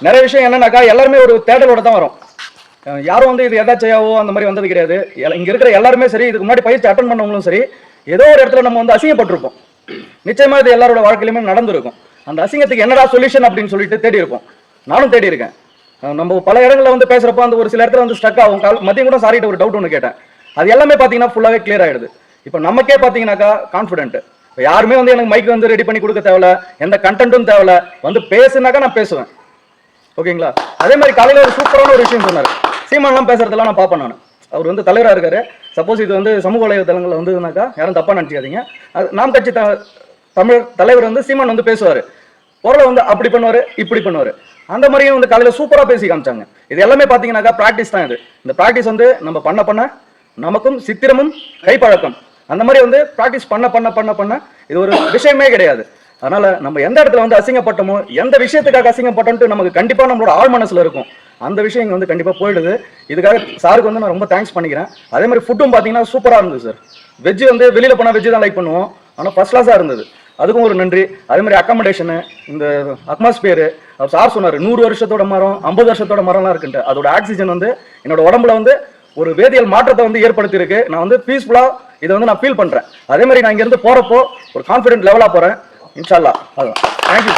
நிறைய விஷயம் என்னன்னாக்கா எல்லாருமே ஒரு தேடலோட தான் வரும். யாரும் வந்து இது எதாச்சையாவோ அந்த மாதிரி வந்தது கிடையாது. எல- இங்க இருக்கிற எல்லாருமே சரி இதுக்கு முன்னாடி பயிற்சி அட்டன் பண்ணவங்களும் சரி ஏதோ ஒரு இடத்துல நம்ம வந்து அசிங்கப்பட்டிருப்போம். நிச்சயமா இது எல்லாரோட வாழ்க்கையிலுமே நடந்திருக்கும். அந்த அசிங்கத்துக்கு என்னடா சொல்யூஷன் அப்படின்னு சொல்லிட்டு தேடி இருப்போம். நானும் தேடி இருக்கேன். நம்ம பல இடங்களில் வந்து பேசுறப்போ அந்த ஒரு சில இடத்துல வந்து ஸ்ட்ரக் ஆகும். கால் மதியம் கூட சாரிட்டு ஒரு டவுட் ஒன்று கேட்டேன். அது எல்லாமே பார்த்தீங்கன்னா ஃபுல்லாகவே கிளியர் ஆயிடுது. இப்போ நமக்கே பார்த்தீங்கன்னாக்கா கான்ஃபிடென்ட் இப்போ யாருமே வந்து எனக்கு மைக் வந்து ரெடி பண்ணி கொடுக்க தேவையில்ல எந்த கண்டென்ட்டும் தேவையில்ல வந்து பேசுனாக்கா நான் பேசுவேன். ஓகேங்களா? அதே மாதிரி காலையில் ஒரு சூப்பரான ஒரு விஷயம் சொன்னார். சீமான்லாம் பேசுறதெல்லாம் நான் பார்ப்பேன் நான். அவர் வந்து தலைவராக இருக்காரு. சப்போஸ் இது வந்து சமூக வலைதளங்களில் வந்ததுனாக்கா யாரும் தப்பாக நினச்சிக்காதீங்க. அது நாம் கட்சி த தமிழ் தலைவர் வந்து சீமான் வந்து பேசுவார். பொருளை வந்து அப்படி பண்ணுவார் இப்படி பண்ணுவார். அந்த மாதிரியும் வந்து காலையில் சூப்பராக பேசி காமிச்சாங்க. இது எல்லாமே பார்த்தீங்கன்னாக்கா ப்ராக்டிஸ் தான் இது. இந்த ப்ராக்டிஸ் வந்து நம்ம பண்ண பண்ண நமக்கும் சித்திரமும் கைப்பழக்கம். அந்த மாதிரி வந்து ப்ராக்டிஸ் பண்ண பண்ண பண்ண பண்ண இது ஒரு விஷயமே கிடையாது. அதனால நம்ம எந்த இடத்துல வந்து அசிங்கப்பட்டோமோ எந்த விஷயத்துக்காக அசிங்கப்பட்டோம்ட்டு நமக்கு கண்டிப்பாக நம்மளோட ஆழ் மனசில் இருக்கும். அந்த விஷயம் இங்கே வந்து கண்டிப்பாக போயிடுது. இதுக்காக சாருக்கு வந்து நான் ரொம்ப தேங்க்ஸ் பண்ணிக்கிறேன். அதே மாதிரி ஃபுட்டும் பார்த்தீங்கன்னா சூப்பராக இருந்தது சார் வெஜ்ஜு வந்து வெளியில் போனால் வெஜ்ஜு தான் லைக் பண்ணுவோம். ஆனால் ஃபர்ஸ்ட் கிளாஸாக இருந்தது. அதுக்கும் ஒரு நன்றி. அதே மாதிரி அக்காமடேஷனு இந்த அட்மாஸ்பியரு சார் சொன்னார் நூறு வருஷத்தோட மரம் ஐம்பது வருஷத்தோட மரம்லாம் இருக்குன்ட்டு. அதோட ஆக்சிஜன் வந்து என்னோட உடம்புல வந்து ஒரு வேதியியல் மாற்றத்தை வந்து ஏற்படுத்தியிருக்கு. நான் வந்து பீஸ்ஃபுல்லாக இதை வந்து நான் ஃபீல் பண்ணுறேன் அதே மாதிரி நான் இங்கேருந்து போகிறப்போ ஒரு கான்ஃபிடென்ட் லெவலாக போகிறேன் ইনশাল্লাহ থ্যাংক ইউ